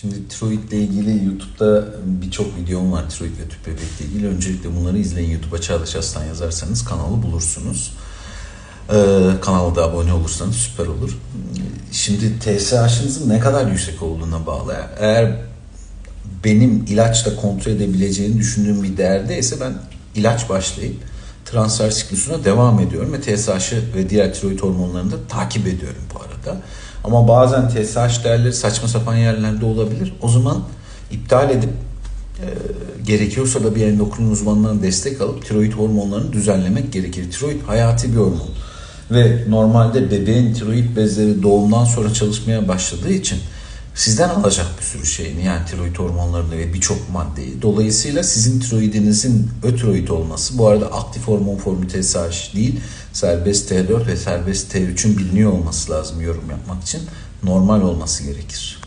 Şimdi tiroid ile ilgili YouTube'da birçok videom var tiroid ve tüp bebekle ilgili. Öncelikle bunları izleyin. YouTube'a Çağdaş Aslan yazarsanız kanalı bulursunuz. Ee, kanala da abone olursanız süper olur. Şimdi TSH'ınızın ne kadar yüksek olduğuna bağlı. Eğer benim ilaçla kontrol edebileceğini düşündüğüm bir değerdeyse ben ilaç başlayıp transfer siklusuna devam ediyorum ve TSH'ı ve diğer tiroid hormonlarını da takip ediyorum arada. Ama bazen TSH değerleri saçma sapan yerlerde olabilir. O zaman iptal edip e, gerekiyorsa da bir endokrin uzmanından destek alıp tiroid hormonlarını düzenlemek gerekir. Tiroid hayati bir hormon. Ve normalde bebeğin tiroid bezleri doğumdan sonra çalışmaya başladığı için sizden alacak bir sürü şeyini yani tiroid hormonlarını ve birçok maddeyi. Dolayısıyla sizin tiroidinizin ötiroid olması bu arada aktif hormon formu TSH değil serbest T4 ve serbest T3'ün biliniyor olması lazım yorum yapmak için normal olması gerekir.